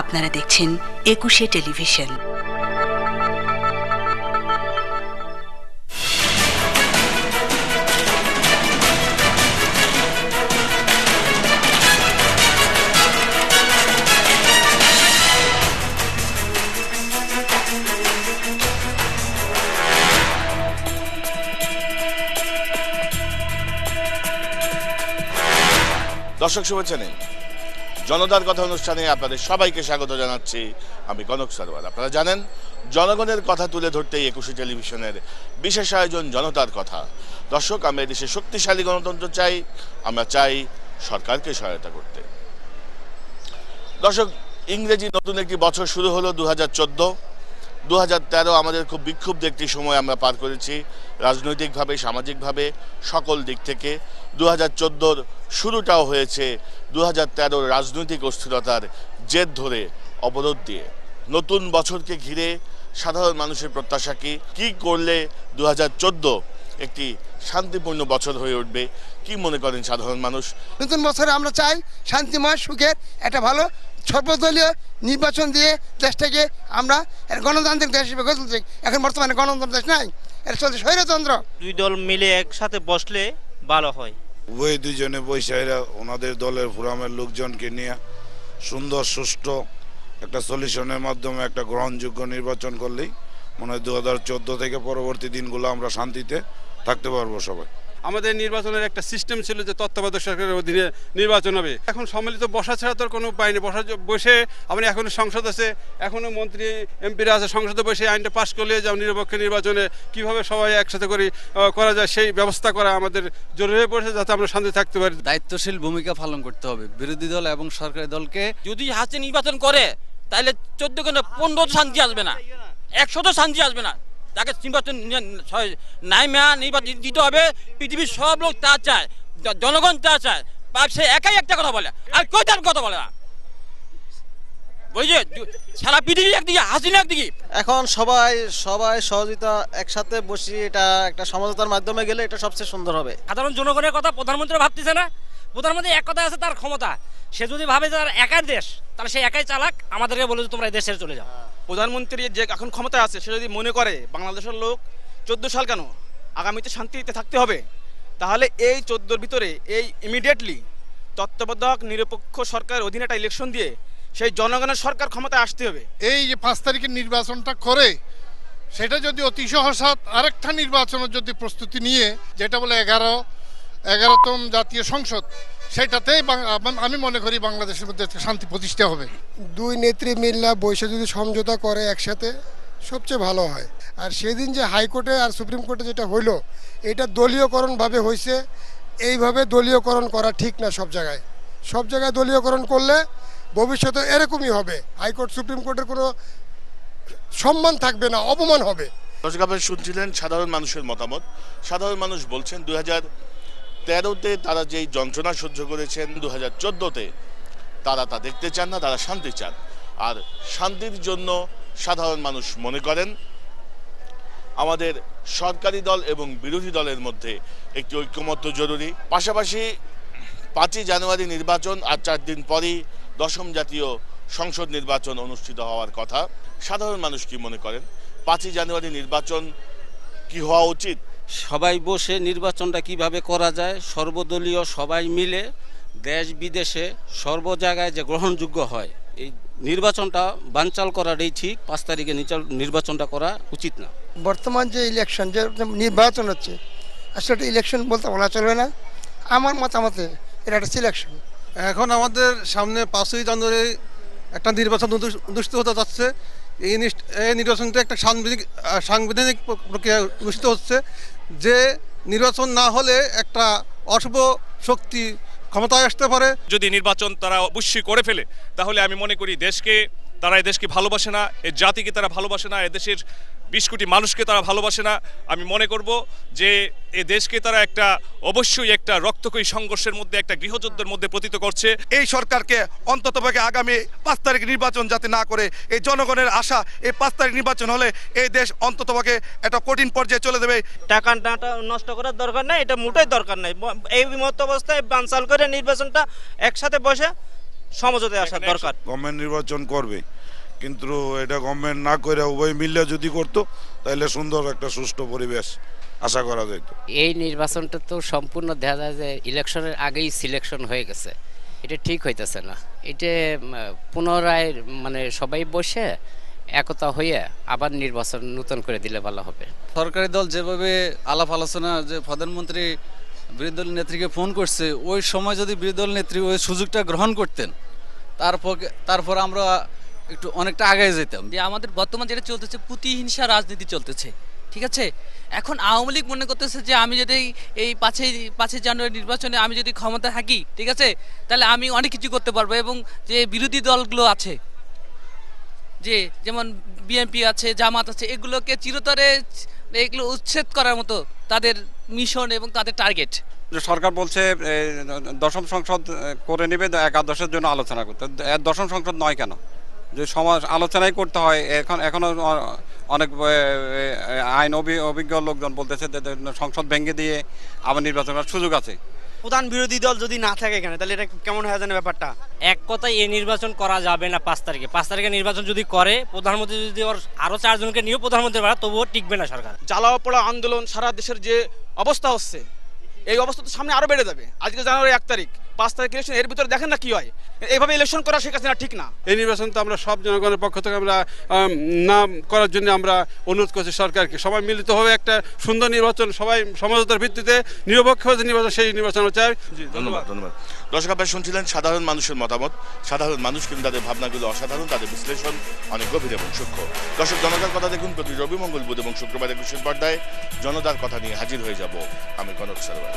আপনারা দেখছেন একুশে টেলিভিশন। দর্শক শুভেচ্ছা নিন। জনতার কথা অনুষ্ঠানে আপনাদের সবাইকে স্বাগত জানাচ্ছি আমি কনক সরওয়ার আপনারা জানেন, জনগণের কথা তুলে ধরতেই একুশে টেলিভিশনের বিশেষ আয়োজন জনতার কথা। দর্শক, আমরা দেশে শক্তিশালী গণতন্ত্র চাই, আমরা চাই সরকারকে সহায়তা করতে। দর্শক, ইংরেজি নতুন একটি বছর শুরু হলো দু হাজার চোদ্দ। দু হাজার তেরো আমাদের খুব বিক্ষুব্ধ একটি সময় আমরা পার করেছি, রাজনৈতিকভাবে, সামাজিকভাবে, সকল দিক থেকে। দু হাজার শুরুটাও হয়েছে দু হাজার রাজনৈতিক অস্থিরতার জেদ ধরে অবরোধ দিয়ে। নতুন বছরকে ঘিরে সাধারণ মানুষের প্রত্যাশা কি? কী করলে দু হাজার চোদ্দ একটি শান্তিপূর্ণ বছর হয়ে উঠবে? কি মনে করেন সাধারণ মানুষ? নতুন বছরে আমরা চাই শান্তিময় সুখের, একটা ভালো সর্বদলীয় নির্বাচন দিয়ে দেশটাকে আমরা গণতান্ত্রিক দেশ হিসেবে গড়ে তুলছি। এখন বর্তমানে গণতন্ত্র দেশ নাই এটা চলছে স্বৈরতন্ত্র। দুই দল মিলে একসাথে বসলে ভালো হয়। উভয় দুজনে বৈশাখীরা ওনাদের দলের ফোরামের লোকজনকে নিয়ে সুন্দর সুষ্ঠু একটা সলিউশনের মাধ্যমে একটা গ্রহণযোগ্য নির্বাচন করলেই মনে হয় দু হাজার চোদ্দ থেকে পরবর্তী দিনগুলো আমরা শান্তিতে থাকতে পারব সবাই। আমাদের নির্বাচনের একটা সিস্টেম ছিল যে তত্ত্বাবধায়ক সরকারের অধীনে নির্বাচন হবে। এখন সম্মিলিত বসা ছাড়া তো আর কোনো উপায় নেই। বসা বসে আপনি এখনও সংসদ আছে এখনও মন্ত্রী এমপিরা আছে সংসদে বসে আইনটা পাশ করলে যে নিরপেক্ষ নির্বাচনে কীভাবে সবাই একসাথে করে করা যায় সেই ব্যবস্থা করা আমাদের জরুরি হয়ে পড়েছে যাতে আমরা শান্তি থাকতে পারি। দায়িত্বশীল ভূমিকা পালন করতে হবে। বিরোধী দল এবং সরকারি দলকে যদি হাসি নির্বাচন করে তাহলে চোদ্দ কেন পনেরো শান্তি আসবে না একশো তো শান্তি আসবে না। তাকে নির্বাচন নাই মেয়া নির্বাচন দিতে হবে পৃথিবীর সব লোক তা চায় জনগণ তা চায়। সে একাই একটা কথা বলে আর কেউ তার কথা বলে না। সারা পৃথিবী একদিকে হাসিনা একদিকে। এখন সবাই সবাই সহযোগিতা একসাথে বসি এটা একটা সমঝোতার মাধ্যমে গেলে এটা সবচেয়ে সুন্দর হবে। সাধারণ জনগণের কথা প্রধানমন্ত্রী ভাবতেছে না? প্রধানমন্ত্রী এক কথা আছে তার ক্ষমতা। সে যদি ভাবে যে তার একার দেশ তাহলে সে একাই চালাক আমাদেরকে বলে যে তোমরা এই দেশ চলে যাও। প্রধানমন্ত্রী যে এখন ক্ষমতায় আছে, সে যদি মনে করে বাংলাদেশের লোক চোদ্দ সাল কেন আগামীতে শান্তিতে থাকতে হবে, তাহলে এই চোদ্দোর ভিতরে, এই ইমিডিয়েটলি তত্ত্বাবধায়ক, নিরপেক্ষ সরকারের অধীনে একটা ইলেকশন দিয়ে সেই জনগণের সরকার ক্ষমতায় আসতে হবে। এই যে পাঁচ তারিখের নির্বাচনটা করে, সেটা যদি অতি সহসাৎ আরেকটা নির্বাচনের যদি প্রস্তুতি নিয়ে, যেটা বলে এগারো, এগারোতম জাতীয় সংসদ সেটাতেই আমি মনে করি বাংলাদেশের মধ্যে শান্তি প্রতিষ্ঠা হবে। দুই নেত্রী মিল্লা বসে যদি সমঝোতা করে একসাথে সবচেয়ে ভালো হয়। আর সেদিন যে হাইকোর্টে আর সুপ্রিম কোর্টে যেটা হইল এটা দলীয়করণভাবে হয়েছে এইভাবে দলীয়করণ করা ঠিক না সব জায়গায়। সব জায়গায় দলীয়করণ করলে ভবিষ্যতে এরকমই হবে। হাইকোর্ট সুপ্রিম কোর্টের কোনো সম্মান থাকবে না অপমান হবে। দর্শক শুনছিলেন সাধারণ মানুষের মতামত। সাধারণ মানুষ বলছেন দুই হাজার তেরোতে তারা যেই যন্ত্রণা সহ্য করেছেন দু হাজার চোদ্দোতে, তারা তা দেখতে চান না, তারা শান্তি চান। আর শান্তির জন্য সাধারণ মানুষ মনে করেন, আমাদের সরকারি দল এবং বিরোধী দলের মধ্যে একটি ঐক্যমত্য জরুরি। পাশাপাশি পাঁচই জানুয়ারি নির্বাচন আর চার দিন পরই দশম জাতীয় সংসদ নির্বাচন অনুষ্ঠিত হওয়ার কথা। সাধারণ মানুষ কি মনে করেন? পাঁচই জানুয়ারি নির্বাচন কি হওয়া উচিত? সবাই বসে নির্বাচনটা কীভাবে করা যায় সর্বদলীয় সবাই মিলে দেশ বিদেশে সর্ব জায়গায় যে গ্রহণযোগ্য হয় এই নির্বাচনটা বানচাল করাটাই ঠিক পাঁচ তারিখে নিচাল- নির্বাচনটা করা উচিত না। বর্তমান যে ইলেকশন যে নির্বাচন হচ্ছে আসলে এটা ইলেকশন বলতে বলা চলবে না। আমার মতামতে এটা একটা সিলেকশন এখন আমাদের সামনে পাঁচই জানুয়ারি একটা নির্বাচন অনু- অনুষ্ঠিত হতে যাচ্ছে। এই এই নির্বাচনটা একটা সাংবিধানিক সাংবিধানিক প্রক্রিয়া অনুষ্ঠিত হচ্ছে যে নির্বাচন না হলে একটা অশুভ শক্তি ক্ষমতায় আসতে পারে। যদি নির্বাচন তারা অবশ্যই করে ফেলে, তাহলে আমি মনে করি দেশকে তারা এই দেশকে ভালোবাসে না এই জাতিকে তারা ভালোবাসে না এদেশের বিশ কোটি মানুষকে তারা ভালোবাসে না। আমি মনে করব যে এ দেশকে তারা একটা অবশ্যই একটা রক্তকয়ী সংঘর্ষের মধ্যে একটা গৃহযুদ্ধের মধ্যে পতিত করছে। এই সরকারকে অন্ততপক্ষে আগামী পাঁচ তারিখ নির্বাচন যাতে না করে এই জনগণের আশা এই পাঁচ তারিখ নির্বাচন হলে এই দেশ অন্ততপক্ষে একটা কঠিন পর্যায়ে চলে দেবে টাকা টাকা নষ্ট করার দরকার নাই এটা মোটেই দরকার নাই। এই মতো অবস্থায় বানচাল করে নির্বাচনটা একসাথে বসে সমঝোতায় আসার দরকার। গভর্নমেন্ট নির্বাচন করবে কিন্তু এটা গভর্নমেন্ট না করে উভয় মিলে যদি করতো তাহলে সুন্দর একটা সুষ্ঠু পরিবেশ আশা করা যেত এই নির্বাচনটা তো সম্পূর্ণ দেখা যায় যে ইলেকশনের আগেই সিলেকশন হয়ে গেছে। এটা ঠিক হইতেছে না। এটা পুনরায় মানে সবাই বসে একতা হয়ে আবার নির্বাচন নতুন করে দিলে ভালো হবে। সরকারি দল যেভাবে আলাপ আলোচনা যে প্রধানমন্ত্রী বিরোধী দল নেত্রীকে ফোন করছে, ওই সময় যদি বিরোধী দল নেত্রী ওই সুযোগটা গ্রহণ করতেন, তারপর তারপর আমরা একটু অনেকটা আগে যেতাম। যে আমাদের বর্তমান যেটা চলতেছে, প্রতিহিংসা রাজনীতি চলতেছে, ঠিক আছে? এখন আওয়ামী লীগ মনে করতেছে যে আমি যদি এই- পাঁচই পাঁচই জানুয়ারি নির্বাচনে আমি যদি ক্ষমতা থাকি, ঠিক আছে? তাহলে আমি অনেক কিছু করতে পারব এবং যে বিরোধী দলগুলো আছে, যে যেমন বিএনপি আছে, জামাত আছে, এগুলোকে চিরতরে এগুলো উচ্ছেদ করার মতো তাদের মিশন এবং তাদের টার্গেট সরকার বলছে দশম সংসদ করে নেবে, একাদশের জন্য আলোচনা করতে। দশম সংসদ নয় কেন? যে সমাজ আলোচনাই করতে হয়, এখন এখনও অনেক আইন অভিজ্ঞ লোকজন বলতেছে সংসদ ভেঙে দিয়ে আবার নির্বাচনের সুযোগ আছে। প্রধান বিরোধী দল যদি না থাকে এখানে তাহলে এটা কেমন হয়ে যাবে ব্যাপারটা? এক কথায় এই নির্বাচন করা যাবে না পাঁচ তারিখে। পাঁচ তারিখে নির্বাচন যদি করে প্রধানমন্ত্রী যদি ওর আরও চারজনকে নিয়েও প্রধানমন্ত্রী বাড়া তবুও টিকবে না সরকার। জ্বালাও পোড়া আন্দোলন সারা দেশের যে অবস্থা হচ্ছে এই অবস্থা তো সামনে আরও বেড়ে যাবে। আজকে জানুয়ারি এক তারিখ। পাঁচ তারিখ ইলেকশন এর ভিতরে দেখেন না কি হয়। এইভাবে ইলেকশন করা শেখ হাসিনা ঠিক না। এই নির্বাচন তো আমরা সব জনগণের পক্ষ থেকে আমরা আম, না করার জন্য আমরা অনুরোধ করছি সরকারকে। সবাই মিলিত হবে একটা সুন্দর নির্বাচন সবাই সমঝোতার ভিত্তিতে নিরপেক্ষ যে নির্বাচন সেই নির্বাচন চাই জি ধন্যবাদ ধন্যবাদ। দর্শক আপনারা শুনছিলেন সাধারণ মানুষের মতামত। সাধারণ মানুষ কিন্তু তাদের ভাবনাগুলো অসাধারণ তাদের বিশ্লেষণ অনেক গভীর এবং সূক্ষ্ম। দর্শক জনতার কথা দেখুন প্রতি রবি মঙ্গল বুধ এবং শুক্রবার একুশের পর্দায় জনতার কথা নিয়ে হাজির হয়ে যাব আমি কনক সরোয়ার